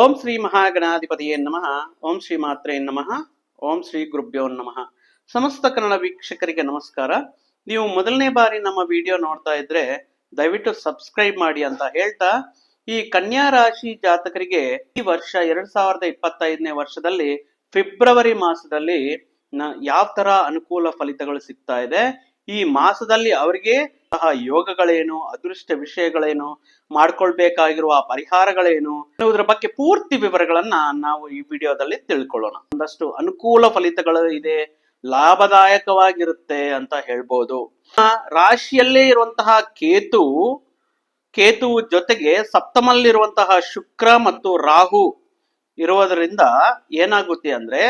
ಓಂ ಶ್ರೀ ಮಹಾಗಣಾಧಿಪತಿಯೇ ನಮಃ. ಓಂ ಶ್ರೀ ಮಾತ್ರೇ ನಮಃ. ಓಂ ಶ್ರೀ ಗುರುಭ್ಯೋ ನಮಃ. ಸಮಸ್ತ ಕನ್ನಡ ವೀಕ್ಷಕರಿಗೆ ನಮಸ್ಕಾರ. ನೀವು ಮೊದಲನೇ ಬಾರಿ ನಮ್ಮ ವಿಡಿಯೋ ನೋಡ್ತಾ ಇದ್ರೆ ದಯವಿಟ್ಟು ಸಬ್ಸ್ಕ್ರೈಬ್ ಮಾಡಿ ಅಂತ ಹೇಳ್ತಾ, ಈ ಕನ್ಯಾ ರಾಶಿ ಜಾತಕರಿಗೆ ಈ ವರ್ಷ ಎರಡ್ ಸಾವಿರದ ಇಪ್ಪತ್ತೈದನೇ ವರ್ಷದಲ್ಲಿ ಫೆಬ್ರವರಿ ಮಾಸದಲ್ಲಿ ಯಾವ ತರ ಅನುಕೂಲ ಫಲಿತಗಳು ಸಿಗ್ತಾ ಇದೆ, ಈ ಮಾಸದಲ್ಲಿ ಅವರಿಗೆ ಯೋಗಗಳೇನು, ಅದೃಷ್ಟ ವಿಷಯಗಳೇನು, ಮಾಡ್ಕೊಳ್ಬೇಕಾಗಿರುವ ಪರಿಹಾರಗಳೇನು ಅನ್ನೋದ್ರ ಬಗ್ಗೆ ಪೂರ್ತಿ ವಿವರಗಳನ್ನ ನಾವು ಈ ವಿಡಿಯೋದಲ್ಲಿ ತಿಳ್ಕೊಳ್ಳೋಣ. ಒಂದಷ್ಟು ಅನುಕೂಲ ಫಲಿತಗಳು ಇದೆ, ಲಾಭದಾಯಕವಾಗಿರುತ್ತೆ ಅಂತ ಹೇಳ್ಬೋದು. ರಾಶಿಯಲ್ಲೇ ಇರುವಂತಹ ಕೇತು ಕೇತು ಜೊತೆಗೆ ಸಪ್ತಮಲ್ಲಿರುವಂತಹ ಶುಕ್ರ ಮತ್ತು ರಾಹು ಇರುವುದರಿಂದ ಏನಾಗುತ್ತೆ ಅಂದ್ರೆ,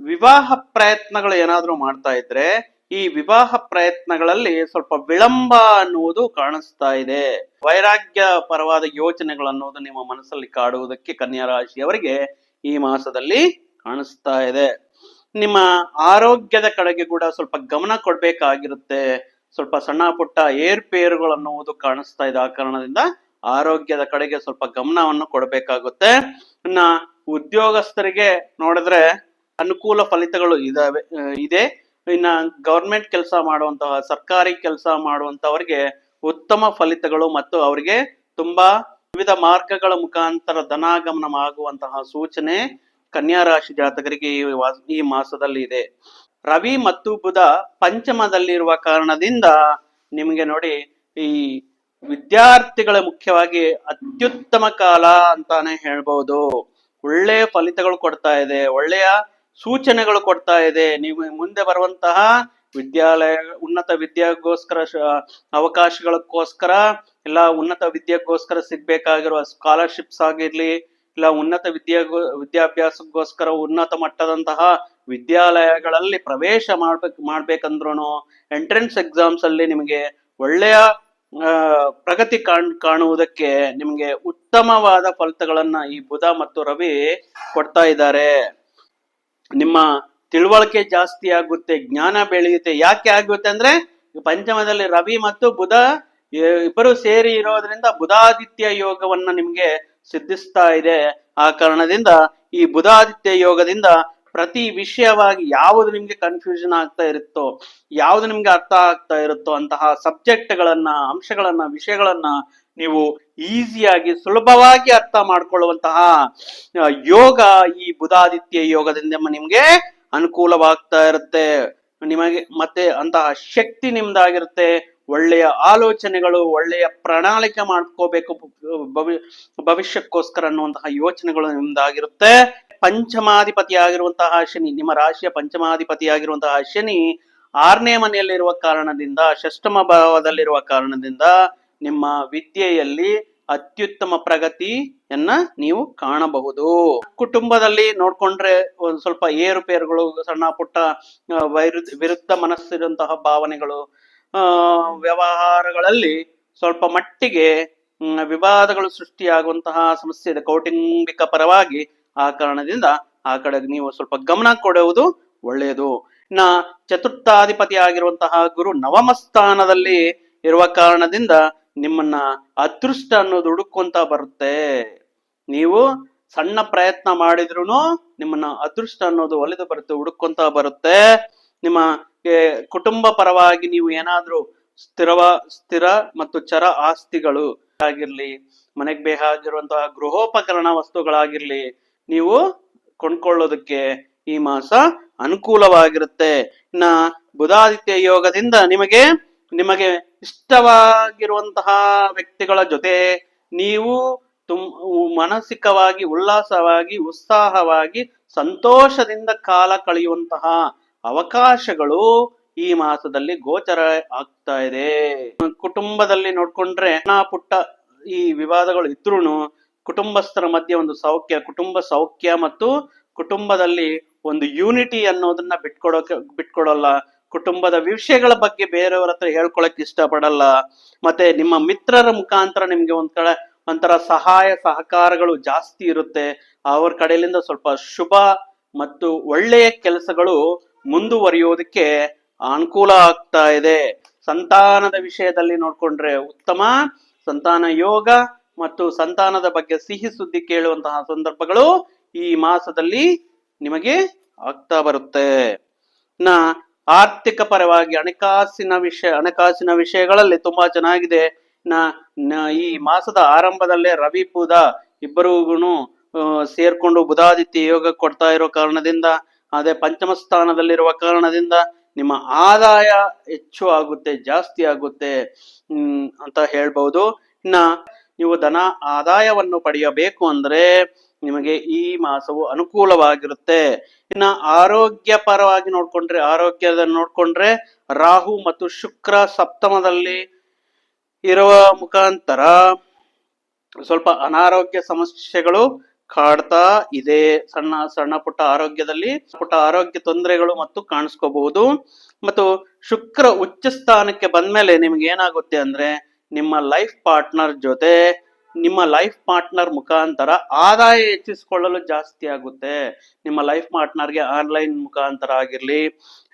ವಿವಾಹ ಪ್ರಯತ್ನಗಳು ಏನಾದ್ರೂ ಮಾಡ್ತಾ ಇದ್ರೆ ಈ ವಿವಾಹ ಪ್ರಯತ್ನಗಳಲ್ಲಿ ಸ್ವಲ್ಪ ವಿಳಂಬ ಅನ್ನುವುದು ಕಾಣಿಸ್ತಾ ಇದೆ. ವೈರಾಗ್ಯ ಪರವಾದ ಯೋಚನೆಗಳು ಅನ್ನೋದು ನಿಮ್ಮ ಮನಸ್ಸಲ್ಲಿ ಕಾಡುವುದಕ್ಕೆ ಕನ್ಯಾ ರಾಶಿಯವರಿಗೆ ಈ ಮಾಸದಲ್ಲಿ ಕಾಣಿಸ್ತಾ ಇದೆ. ನಿಮ್ಮ ಆರೋಗ್ಯದ ಕಡೆಗೆ ಕೂಡ ಸ್ವಲ್ಪ ಗಮನ ಕೊಡ್ಬೇಕಾಗಿರುತ್ತೆ. ಸ್ವಲ್ಪ ಸಣ್ಣ ಪುಟ್ಟ ಏರ್ಪೇರುಗಳು ಅನ್ನುವುದು ಕಾಣಿಸ್ತಾ ಇದೆ. ಆ ಕಾರಣದಿಂದ ಆರೋಗ್ಯದ ಕಡೆಗೆ ಸ್ವಲ್ಪ ಗಮನವನ್ನು ಕೊಡಬೇಕಾಗುತ್ತೆ. ಇನ್ನ ಉದ್ಯೋಗಸ್ಥರಿಗೆ ನೋಡಿದ್ರೆ ಅನುಕೂಲ ಫಲಿತಗಳು ಇದಾವೆ ಇದೆ. ಇನ್ನ ಗವರ್ಮೆಂಟ್ ಕೆಲಸ ಮಾಡುವಂತಹ, ಸರ್ಕಾರಿ ಕೆಲಸ ಮಾಡುವಂತವರಿಗೆ ಉತ್ತಮ ಫಲಿತಗಳು ಮತ್ತು ಅವರಿಗೆ ತುಂಬಾ ವಿವಿಧ ಮಾರ್ಗಗಳ ಮುಖಾಂತರ ಧನಾಗಮನ ಆಗುವಂತಹ ಸೂಚನೆ ಕನ್ಯಾ ರಾಶಿ ಜಾತಕರಿಗೆ ಈ ಮಾಸದಲ್ಲಿ ಇದೆ. ರವಿ ಮತ್ತು ಬುಧ ಪಂಚಮದಲ್ಲಿರುವ ಕಾರಣದಿಂದ ನಿಮಗೆ ನೋಡಿ ಈ ವಿದ್ಯಾರ್ಥಿಗಳ ಮುಖ್ಯವಾಗಿ ಅತ್ಯುತ್ತಮ ಕಾಲ ಅಂತಾನೆ ಹೇಳ್ಬಹುದು ಒಳ್ಳೆಯ ಫಲಿತಗಳು ಕೊಡ್ತಾ ಇದೆ. ಒಳ್ಳೆಯ ಸೂಚನೆಗಳು ಕೊಡ್ತಾ ಇದೆ. ನೀವು ಮುಂದೆ ಬರುವಂತಹ ವಿದ್ಯಾಲಯ, ಉನ್ನತ ವಿದ್ಯಾಗೋಸ್ಕರ ಅವಕಾಶಗಳಕ್ಕೋಸ್ಕರ ಇಲ್ಲ ಉನ್ನತ ವಿದ್ಯೆಗೋಸ್ಕರ ಸಿಗ್ಬೇಕಾಗಿರುವ ಸ್ಕಾಲರ್ಶಿಪ್ಸ್ ಆಗಿರ್ಲಿ, ಇಲ್ಲ ಉನ್ನತ ವಿದ್ಯಾ ವಿದ್ಯಾಭ್ಯಾಸಕ್ಕೋಸ್ಕರ ಉನ್ನತ ಮಟ್ಟದಂತಹ ವಿದ್ಯಾಲಯಗಳಲ್ಲಿ ಪ್ರವೇಶ ಮಾಡ್ಬೇಕು ಮಾಡ್ಬೇಕಂದ್ರೂ ಎಂಟ್ರೆನ್ಸ್ ಎಕ್ಸಾಮ್ಸ್ ಅಲ್ಲಿ ನಿಮಗೆ ಒಳ್ಳೆಯ ಪ್ರಗತಿ ಕಾಣ್, ಕಾಣುವುದಕ್ಕೆ ನಿಮಗೆ ಉತ್ತಮವಾದ ಫಲಿತಗಳನ್ನ ಈ ಬುಧ ಮತ್ತು ರವಿ ಕೊಡ್ತಾ ಇದ್ದಾರೆ. ನಿಮ್ಮ ತಿಳುವಳಿಕೆ ಜಾಸ್ತಿ ಆಗುತ್ತೆ, ಜ್ಞಾನ ಬೆಳೆಯುತ್ತೆ, ಯಾಕೆ ಆಗುತ್ತೆ ಅಂದ್ರೆ ಪಂಚಮದಲ್ಲಿ ರವಿ ಮತ್ತು ಬುಧ ಇಬ್ಬರು ಸೇರಿ ಇರೋದ್ರಿಂದ ಬುಧಾದಿತ್ಯ ಯೋಗವನ್ನ ನಿಮ್ಗೆ ಸಿದ್ಧಿಸ್ತಾ ಇದೆ. ಆ ಕಾರಣದಿಂದ ಈ ಬುಧಾದಿತ್ಯ ಯೋಗದಿಂದ ಪ್ರತಿ ವಿಷಯವಾಗಿ ಯಾವುದು ನಿಮ್ಗೆ ಕನ್ಫ್ಯೂಷನ್ ಆಗ್ತಾ ಇರುತ್ತೋ, ಯಾವುದು ನಿಮ್ಗೆ ಅರ್ಥ ಆಗ್ತಾ ಇರುತ್ತೋ ಅಂತಹ ಸಬ್ಜೆಕ್ಟ್ಗಳನ್ನ ಅಂಶಗಳನ್ನ, ವಿಷಯಗಳನ್ನ ನೀವು ಈಸಿಯಾಗಿ ಸುಲಭವಾಗಿ ಅರ್ಥ ಮಾಡ್ಕೊಳ್ಳುವಂತಹ ಯೋಗ ಈ ಬುಧಾದಿತ್ಯ ಯೋಗದಿಂದ ನಿಮ್ಗೆ ಅನುಕೂಲವಾಗ್ತಾ ಇರುತ್ತೆ. ನಿಮಗೆ ಮತ್ತೆ ಅಂತಹ ಶಕ್ತಿ ನಿಮ್ದಾಗಿರುತ್ತೆ. ಒಳ್ಳೆಯ ಆಲೋಚನೆಗಳು, ಒಳ್ಳೆಯ ಪ್ರಣಾಳಿಕೆ ಮಾಡ್ಕೋಬೇಕು ಭವಿ- ಭವಿಷ್ಯಕ್ಕೋಸ್ಕರ ಅನ್ನುವಂತಹ ಯೋಚನೆಗಳು ನಿಮ್ದಾಗಿರುತ್ತೆ. ಪಂಚಮಾಧಿಪತಿ ಆಗಿರುವಂತಹ ಶನಿ, ನಿಮ್ಮ ರಾಶಿಯ ಪಂಚಮಾಧಿಪತಿ ಆಗಿರುವಂತಹ ಶನಿ ಆರನೇ ಮನೆಯಲ್ಲಿರುವ ಕಾರಣದಿಂದ, ಷಷ್ಟಮ ಭಾವದಲ್ಲಿರುವ ಕಾರಣದಿಂದ ನಿಮ್ಮ ವಿದ್ಯೆಯಲ್ಲಿ ಅತ್ಯುತ್ತಮ ಪ್ರಗತಿಯನ್ನ ನೀವು ಕಾಣಬಹುದು. ಕುಟುಂಬದಲ್ಲಿ ನೋಡ್ಕೊಂಡ್ರೆ ಒಂದು ಸ್ವಲ್ಪ ಏರುಪೇರುಗಳು, ಸಣ್ಣ ಪುಟ್ಟ ವೈರುದ್ಧ ವೈರುದ್ ವಿರುದ್ಧ ಮನಸ್ಸಿರುವಂತಹ ಭಾವನೆಗಳು ವ್ಯವಹಾರಗಳಲ್ಲಿ ಸ್ವಲ್ಪ ಮಟ್ಟಿಗೆ ವಿವಾದಗಳು ಸೃಷ್ಟಿಯಾಗುವಂತಹ ಸಮಸ್ಯೆ ಇದೆ. ಕೌಟುಂಬಿಕ ಪರವಾಗಿ ಆ ಕಾರಣದಿಂದ ಆ ಕಡೆ ನೀವು ಸ್ವಲ್ಪ ಗಮನ ಕೊಡುವುದು ಒಳ್ಳೆಯದು. ಇನ್ನ ಚತುರ್ಥಾಧಿಪತಿ ಆಗಿರುವಂತಹ ಗುರು ನವಮ ಸ್ಥಾನದಲ್ಲಿ ಇರುವ ಕಾರಣದಿಂದ ನಿಮ್ಮನ್ನ ಅದೃಷ್ಟ ಅನ್ನೋದು ಹುಡುಕೊಂತ ಬರುತ್ತೆ. ನೀವು ಸಣ್ಣ ಪ್ರಯತ್ನ ಮಾಡಿದ್ರು ನಿಮ್ಮನ್ನ ಅದೃಷ್ಟ ಅನ್ನೋದು ಒಲಿದು ಬರುತ್ತೆ ಹುಡುಕೊಂತ ಬರುತ್ತೆ. ನಿಮ್ಮ ಕುಟುಂಬ ಪರವಾಗಿ ನೀವು ಏನಾದ್ರೂ ಸ್ಥಿರವ, ಸ್ಥಿರ ಮತ್ತು ಚರ ಆಸ್ತಿಗಳು ಆಗಿರ್ಲಿ, ಮನೆಗೆ ಬೇಕಾಗಿರುವಂತಹ ಗೃಹೋಪಕರಣ ವಸ್ತುಗಳಾಗಿರ್ಲಿ, ನೀವು ಕೊಂಡ್ಕೊಳ್ಳೋದಕ್ಕೆ ಈ ಮಾಸ ಅನುಕೂಲವಾಗಿರುತ್ತೆ. ಇನ್ನ ಬುಧಾದಿತ್ಯ ಯೋಗದಿಂದ ನಿಮಗೆ ನಿಮಗೆ ಇಷ್ಟವಾಗಿರುವಂತಹ ವ್ಯಕ್ತಿಗಳ ಜೊತೆ ನೀವು ತುಂ ಮಾನಸಿಕವಾಗಿ, ಉಲ್ಲಾಸವಾಗಿ, ಉತ್ಸಾಹವಾಗಿ, ಸಂತೋಷದಿಂದ ಕಾಲ ಕಳೆಯುವಂತಹ ಅವಕಾಶಗಳು ಈ ಮಾಸದಲ್ಲಿ ಗೋಚರ ಆಗ್ತಾ ಇದೆ. ಕುಟುಂಬದಲ್ಲಿ ನೋಡ್ಕೊಂಡ್ರೆ ಸಣ್ಣ ಪುಟ್ಟ ಈ ವಿವಾದಗಳು ಇದ್ರೂನು ಕುಟುಂಬಸ್ಥರ ಮಧ್ಯೆ ಒಂದು ಸೌಖ್ಯ, ಕುಟುಂಬ ಸೌಖ್ಯ ಮತ್ತು ಕುಟುಂಬದಲ್ಲಿ ಒಂದು ಯೂನಿಟಿ ಅನ್ನೋದನ್ನ ಬಿಟ್ಕೊಡೋಕೆ, ಬಿಟ್ಕೊಡಲ್ಲ. ಕುಟುಂಬದ ವಿಷಯಗಳ ಬಗ್ಗೆ ಬೇರೆಯವರ ಹತ್ರ ಹೇಳ್ಕೊಳಕ್ ಇಷ್ಟಪಡಲ್ಲ. ಮತ್ತೆ ನಿಮ್ಮ ಮಿತ್ರರ ಮುಖಾಂತರ ನಿಮ್ಗೆ ಒಂದ್ ಕಡೆ ಒಂಥರ ಸಹಾಯ ಸಹಕಾರಗಳು ಜಾಸ್ತಿ ಇರುತ್ತೆ. ಅವ್ರ ಕಡೆಯಿಂದ ಸ್ವಲ್ಪ ಶುಭ ಮತ್ತು ಒಳ್ಳೆಯ ಕೆಲಸಗಳು ಮುಂದುವರಿಯೋದಕ್ಕೆ ಅನುಕೂಲ ಆಗ್ತಾ ಇದೆ. ಸಂತಾನದ ವಿಷಯದಲ್ಲಿ ನೋಡ್ಕೊಂಡ್ರೆ ಉತ್ತಮ. ಸಂತಾನ ಯೋಗ ಮತ್ತು ಸಂತಾನದ ಬಗ್ಗೆ ಸಿಹಿ ಸುದ್ದಿ ಕೇಳುವಂತಹ ಸಂದರ್ಭಗಳು ಈ ಮಾಸದಲ್ಲಿ ನಿಮಗೆ ಆಗ್ತಾ ಬರುತ್ತೆ. ನ ಆರ್ಥಿಕ ಪರವಾಗಿ ಹಣಕಾಸಿನ ವಿಷಯ, ಹಣಕಾಸಿನ ವಿಷಯಗಳಲ್ಲಿ ತುಂಬಾ ಚೆನ್ನಾಗಿದೆ. ಈ ಮಾಸದ ಆರಂಭದಲ್ಲೇ ರವಿ ಬುಧ ಇಬ್ಬರಿಗೂ ಸೇರ್ಕೊಂಡು ಬುಧಾದಿತ್ಯ ಯೋಗ ಕೊಡ್ತಾ ಇರೋ ಕಾರಣದಿಂದ, ಅದೇ ಪಂಚಮ ಸ್ಥಾನದಲ್ಲಿರುವ ಕಾರಣದಿಂದ ನಿಮ್ಮ ಆದಾಯ ಹೆಚ್ಚು ಆಗುತ್ತೆ, ಜಾಸ್ತಿ ಆಗುತ್ತೆ ಅಂತ ಹೇಳ್ಬಹುದು. ಇನ್ನ, ನೀವು ಧನ ಆದಾಯವನ್ನು ಪಡೆಯಬೇಕು ಅಂದ್ರೆ ನಿಮಗೆ ಈ ಮಾಸವು ಅನುಕೂಲವಾಗಿರುತ್ತೆ. ಇನ್ನ ಆರೋಗ್ಯ ಪರವಾಗಿ ನೋಡ್ಕೊಂಡ್ರೆ ಆರೋಗ್ಯದ ನೋಡ್ಕೊಂಡ್ರೆ ರಾಹು ಮತ್ತು ಶುಕ್ರ ಸಪ್ತಮದಲ್ಲಿ ಇರುವ ಮುಖಾಂತರ ಸ್ವಲ್ಪ ಅನಾರೋಗ್ಯ ಸಮಸ್ಯೆಗಳು ಕಾಡ್ತಾ ಇದೆ. ಸಣ್ಣ ಸಣ್ಣ ಪುಟ್ಟ ಆರೋಗ್ಯದಲ್ಲಿ ಪುಟ್ಟ ಆರೋಗ್ಯ ತೊಂದರೆಗಳು ಮತ್ತು ಕಾಣಿಸ್ಕೋಬಹುದು. ಮತ್ತು ಶುಕ್ರ ಉಚ್ಚ ಸ್ಥಾನಕ್ಕೆ ಬಂದ್ಮೇಲೆ ನಿಮ್ಗೆ ಏನಾಗುತ್ತೆ ಅಂದ್ರೆ ನಿಮ್ಮ ಲೈಫ್ ಪಾರ್ಟ್ನರ್ ಜೊತೆ ನಿಮ್ಮ ಲೈಫ್ ಪಾರ್ಟ್ನರ್ ಮುಖಾಂತರ ಆದಾಯ ಹೆಚ್ಚಿಸಿಕೊಳ್ಳಲು ಜಾಸ್ತಿ ಆಗುತ್ತೆ. ನಿಮ್ಮ ಲೈಫ್ ಪಾರ್ಟ್ನರ್ಗೆ ಆನ್ಲೈನ್ ಮುಖಾಂತರ ಆಗಿರಲಿ,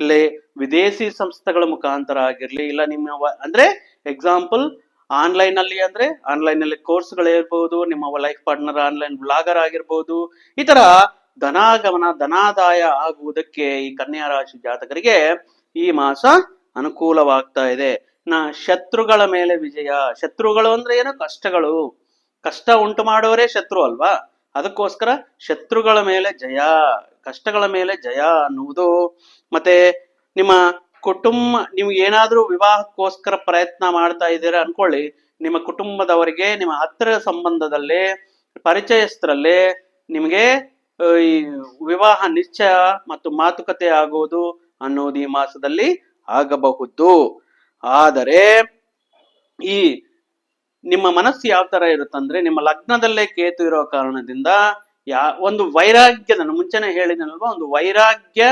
ಇಲ್ಲಿ ವಿದೇಶಿ ಸಂಸ್ಥೆಗಳ ಮುಖಾಂತರ ಆಗಿರ್ಲಿ, ಇಲ್ಲ ನಿಮ್ಮ ಅಂದ್ರೆ ಎಕ್ಸಾಂಪಲ್ ಆನ್ಲೈನ್ ಅಲ್ಲಿ ಅಂದ್ರೆ ಆನ್ಲೈನ್ ಅಲ್ಲಿ ಕೋರ್ಸ್ಗಳು ಇರ್ಬೋದು, ನಿಮ್ಮ ಲೈಫ್ ಪಾರ್ಟ್ನರ್ ಆನ್ಲೈನ್ ಬ್ಲಾಗರ್ ಆಗಿರ್ಬೋದು, ಈ ತರ ಧನಾಗಮನ, ಧನಾದಾಯ ಆಗುವುದಕ್ಕೆ ಈ ಕನ್ಯಾ ರಾಶಿ ಜಾತಕರಿಗೆ ಈ ಮಾಸ ಅನುಕೂಲವಾಗ್ತಾ ಇದೆ. ನ, ಶತ್ರುಗಳ ಮೇಲೆ ವಿಜಯ. ಶತ್ರುಗಳು ಅಂದ್ರೆ ಏನು? ಕಷ್ಟಗಳು. ಕಷ್ಟ ಉಂಟು ಮಾಡೋರೇ ಶತ್ರು ಅಲ್ವಾ? ಅದಕ್ಕೋಸ್ಕರ ಶತ್ರುಗಳ ಮೇಲೆ ಜಯ, ಕಷ್ಟಗಳ ಮೇಲೆ ಜಯ ಅನ್ನುವುದು. ಮತ್ತೆ ನಿಮ್ಮ ಕುಟುಂಬ ನೀವು ಏನಾದರೂ ವಿವಾಹಕ್ಕೋಸ್ಕರ ಪ್ರಯತ್ನ ಮಾಡ್ತಾ ಇದ್ದೀರಾ ಅನ್ಕೊಳ್ಳಿ. ನಿಮ್ಮ ಕುಟುಂಬದವರಿಗೆ, ನಿಮ್ಮ ಹತ್ತಿರ ಸಂಬಂಧದಲ್ಲಿ, ಪರಿಚಯಸ್ಥರಲ್ಲಿ ನಿಮಗೆ ಈ ವಿವಾಹ ನಿಶ್ಚಯ ಮತ್ತು ಮಾತುಕತೆ ಆಗುವುದು ಅನ್ನೋದು ಈ ಮಾಸದಲ್ಲಿ ಆಗಬಹುದು. ಆದರೆ ಈ ನಿಮ್ಮ ಮನಸ್ಸು ಯಾವ ತರ ಇರುತ್ತಂದ್ರೆ ನಿಮ್ಮ ಲಗ್ನದಲ್ಲೇ ಕೇತು ಇರೋ ಕಾರಣದಿಂದ ಯಾ, ಒಂದು ವೈರಾಗ್ಯದ ನಾನು ಮುಂಚೆನೆ ಹೇಳಿದನಲ್ವಾ, ಒಂದು ವೈರಾಗ್ಯ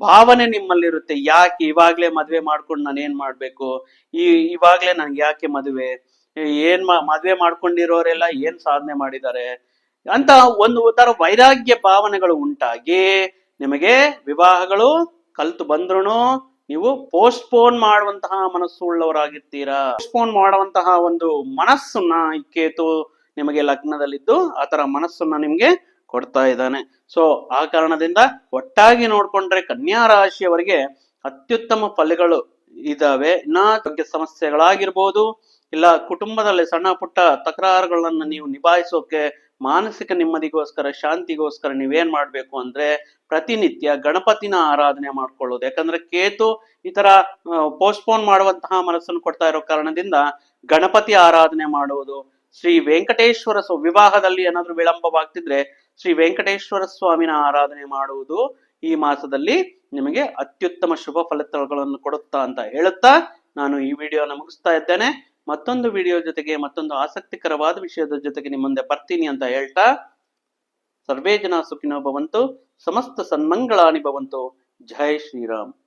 ಭಾವನೆ ನಿಮ್ಮಲ್ಲಿರುತ್ತೆ. ಯಾಕೆ ಇವಾಗ್ಲೇ ಮದ್ವೆ ಮಾಡ್ಕೊಂಡು ನಾನು ಏನ್ ಮಾಡ್ಬೇಕು? ಈ, ಇವಾಗ್ಲೇ ನನ್ಗೆ ಯಾಕೆ ಮದುವೆ? ಏನ್ ಮದ್ವೆ ಮಾಡ್ಕೊಂಡಿರೋರೆಲ್ಲ ಏನ್ ಸಾಧನೆ ಮಾಡಿದ್ದಾರೆ? ಅಂತ ಒಂದು ತರ ವೈರಾಗ್ಯ ಭಾವನೆಗಳು ಉಂಟಾಗಿ ನಿಮಗೆ ವಿವಾಹಗಳು ಕಲ್ತು ಬಂದ್ರು ನೀವು ಪೋಸ್ಟ್ಪೋನ್ ಮಾಡುವಂತಹ ಮನಸ್ಸು ಉಳ್ಳವರಾಗಿರ್ತೀರಾ ಪೋಸ್ಟ್ಪೋನ್ ಮಾಡುವಂತಹ ಒಂದು ಮನಸ್ಸನ್ನ ಕೇತು ನಿಮಗೆ ಲಗ್ನದಲ್ಲಿದ್ದು ಆತರ ತರ ಮನಸ್ಸನ್ನ ನಿಮ್ಗೆ ಕೊಡ್ತಾ ಇದ್ದಾನೆ. ಸೊ ಆ ಕಾರಣದಿಂದ ಒಟ್ಟಾಗಿ ನೋಡ್ಕೊಂಡ್ರೆ ಕನ್ಯಾ ರಾಶಿಯವರಿಗೆ ಅತ್ಯುತ್ತಮ ಫಲಗಳು ಇದಾವೆ. ಇನ್ನ ಸಮಸ್ಯೆಗಳಾಗಿರ್ಬೋದು, ಇಲ್ಲ ಕುಟುಂಬದಲ್ಲಿ ಸಣ್ಣ ಪುಟ್ಟ ತಕರಾರುಗಳನ್ನ ನೀವು ನಿಭಾಯಿಸೋಕೆ ಮಾನಸಿಕ ನೆಮ್ಮದಿಗೋಸ್ಕರ, ಶಾಂತಿಗೋಸ್ಕರ ನೀವೇನ್ ಮಾಡ್ಬೇಕು ಅಂದ್ರೆ ಪ್ರತಿನಿತ್ಯ ಗಣಪತಿನ ಆರಾಧನೆ ಮಾಡ್ಕೊಳ್ಳೋದು. ಯಾಕಂದ್ರೆ ಕೇತು ಈ ತರ ಪೋಸ್ಟ್ಪೋನ್ ಮಾಡುವಂತಹ ಮನಸ್ಸನ್ನು ಕೊಡ್ತಾ ಇರೋ ಕಾರಣದಿಂದ ಗಣಪತಿ ಆರಾಧನೆ ಮಾಡುವುದು, ಶ್ರೀ ವೆಂಕಟೇಶ್ವರ ಸ್ವ- ವಿವಾಹದಲ್ಲಿ ಏನಾದ್ರೂ ವಿಳಂಬವಾಗ್ತಿದ್ರೆ ಶ್ರೀ ವೆಂಕಟೇಶ್ವರ ಸ್ವಾಮಿನ ಆರಾಧನೆ ಮಾಡುವುದು ಈ ಮಾಸದಲ್ಲಿ ನಿಮಗೆ ಅತ್ಯುತ್ತಮ ಶುಭ ಫಲಿತಗಳನ್ನು ಕೊಡುತ್ತಾ ಅಂತ ಹೇಳುತ್ತಾ ನಾನು ಈ ವಿಡಿಯೋನ ಮುಗಿಸ್ತಾ ಇದ್ದೇನೆ. ಮತ್ತೊಂದು ವಿಡಿಯೋ ಜೊತೆಗೆ ಮತ್ತೊಂದು ಆಸಕ್ತಿಕರವಾದ ವಿಷಯದ ಜೊತೆಗೆ ನಿಮ್ಮ ಮುಂದೆ ಬರ್ತೀನಿ ಅಂತ ಹೇಳ್ತಾ, ಸರ್ವೇ ಜನ ಸುಖಿನೋ ಭವಂತು, ಸಮಸ್ತ ಸನ್ಮಂಗಳಾನಿ ಭವಂತು, ಜೈ ಶ್ರೀರಾಮ್.